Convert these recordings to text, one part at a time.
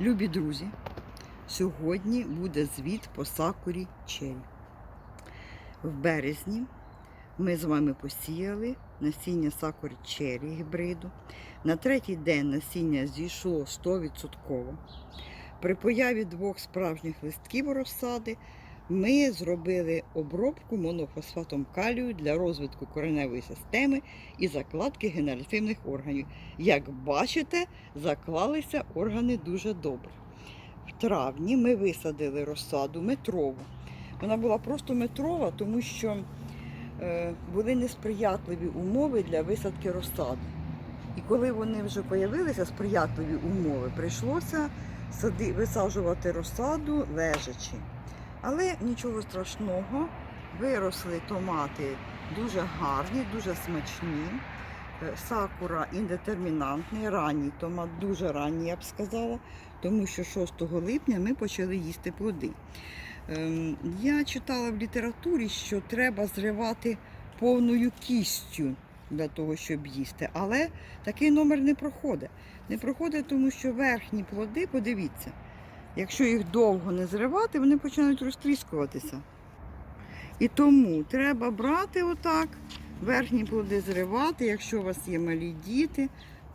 Любі друзі, сьогодні буде звіт по сакурі Чері. В березні ми з вами посіяли насіння сакурі Чері гібриду. На третій день насіння зійшло 100%. При появі двох справжніх листків розсади ми зробили обробку монофосфатом калію для розвитку кореневої системи і закладки генеративних органів. Як бачите, заклалися органи дуже добре. В травні ми висадили розсаду метрову. Вона була просто метрова, тому що е, були несприятливі умови для висадки розсади. І коли вони вже з'явилися сприятливі умови, прийшлося висаджувати розсаду лежачи. Але нічого страшного, виросли томати дуже гарні, дуже смачні. Е, Сакура індетермінантний, ранній томат, дуже ранній, я б сказала, тому що 6 липня ми почали їсти плоди. Ем, Я читала в літературі, що треба зривати повною кістю для того, щоб їсти. Але такий номер не проходить. Не проходить, тому що верхні плоди, подивіться, якщо їх довго не зривати, вони починають розтріскуватися. І тому треба брати отак, верхні плоди зривати. Якщо у вас є малі діти,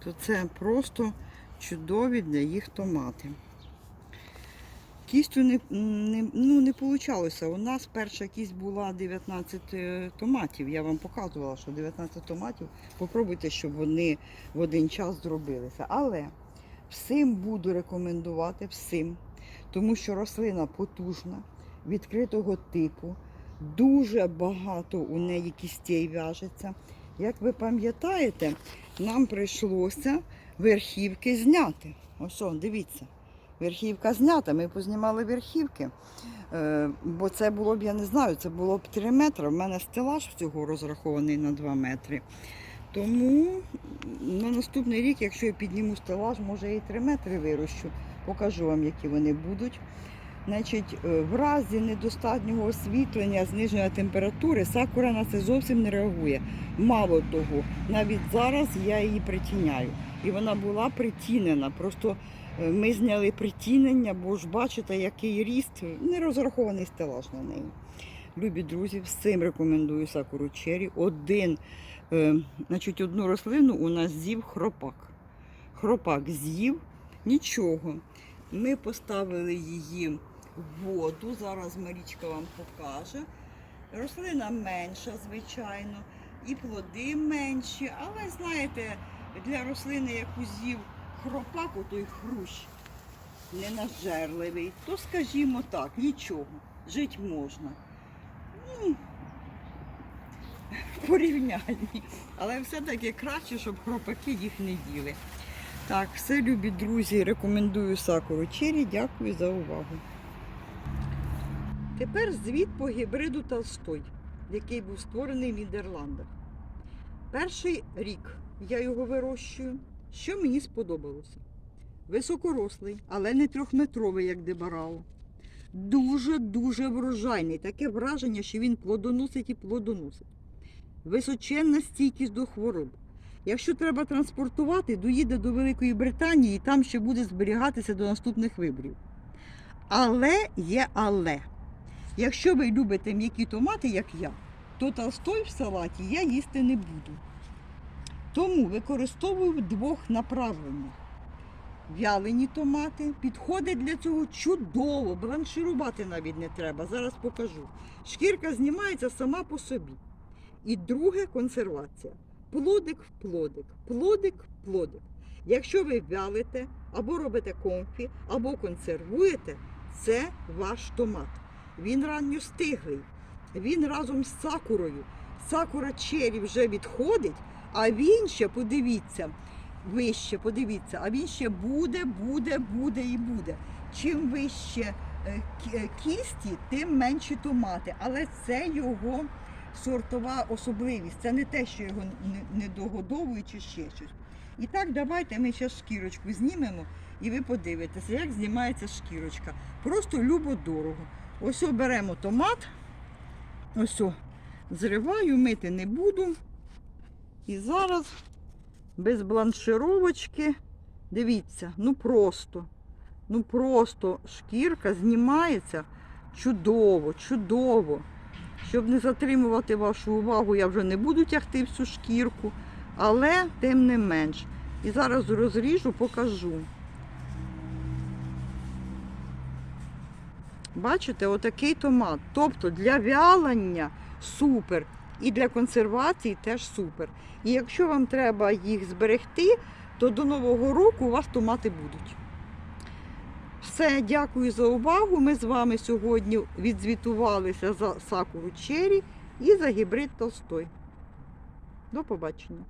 то це просто чудові для їх томати. Кістю не, не, ну, не вийшло. У нас перша кість була 19 е, томатів. Я вам показувала, що 19 томатів. Попробуйте, щоб вони в один час зробилися. Але всім буду рекомендувати, всім, тому що рослина потужна, відкритого типу, дуже багато у неї кістей в'яжеться. Як ви пам'ятаєте, нам прийшлося верхівки зняти. Ось, дивіться. Верхівка знята, ми познімали верхівки. Е, бо це було б, я не знаю, це було б 3 метри. У мене стелаж всього розрахований на 2 метри. Тому на наступний рік, якщо я підніму стелаж, може і 3 метри вирощу. Покажу вам, які вони будуть. Значить, е, в разі недостатнього освітлення, зниження температури, сакура на це зовсім не реагує. Мало того, навіть зараз я її притіняю. І вона була притінена. Просто е, ми зняли притінення, бо ж бачите, який ріст, не розрахований стелаж на неї. Любі друзі, всім рекомендую сакуру чері. Один, е, значить, одну рослину у нас з'їв хропак. Хропак з'їв нічого. Ми поставили її в воду. Зараз Марічка вам покаже. Рослина менша, звичайно, і плоди менші, але знаєте, для рослини, яку з'їв хропак, отой хрущ, ненажерливий, то скажімо так, нічого, жити можна. Ну, порівнянні. Але все-таки краще, щоб хропаки їх не їли. Так, все, любі друзі, рекомендую сакуру чері. Дякую за увагу. Тепер звіт по гібриду Толстой, який був створений в Нідерландах. Перший рік я його вирощую. Що мені сподобалося? Високорослий, але не трьохметровий, як дебарао. Дуже-дуже врожайний. Таке враження, що він плодоносить і плодоносить. Височенна стійкість до хвороб. Якщо треба транспортувати, доїде до Великої Британії і там ще буде зберігатися до наступних виборів. Але є але. Якщо ви любите м'які томати, як я, то толстой в салаті я їсти не буду. Тому використовую двох направленнях. Вялені томати підходить для цього чудово, бланширувати навіть не треба. Зараз покажу. Шкірка знімається сама по собі. І друге консервація. Плодик в плодик, плодик в плодик. Якщо ви вялите або робите комфі, або консервуєте, це ваш томат. Він ранньо стиглий. Він разом з сакурою. Сакура чері вже відходить, а він ще, подивіться, вище, подивіться, а він ще буде, буде, буде і буде. Чим вище е, кісті, тим менші томати. Але це його сортова особливість. Це не те, що його не- догодовують чи ще щось. І так, давайте ми зараз шкірочку знімемо і ви подивитеся, як знімається шкірочка. Просто любо-дорого. Ось о, беремо томат, ось зриваю, мити не буду. І зараз без бланшировочки, дивіться, ну просто. Ну просто шкірка знімається чудово, чудово. Щоб не затримувати вашу увагу, я вже не буду тягти всю шкірку, але тим не менш. І зараз розріжу, покажу. Бачите, отакий томат. Тобто для вялення супер. І для консервації теж супер. І якщо вам треба їх зберегти, то до Нового року у вас томати будуть. Все, дякую за увагу. Ми з вами сьогодні відзвітувалися за сакуру чері і за гібрид Толстой. До побачення.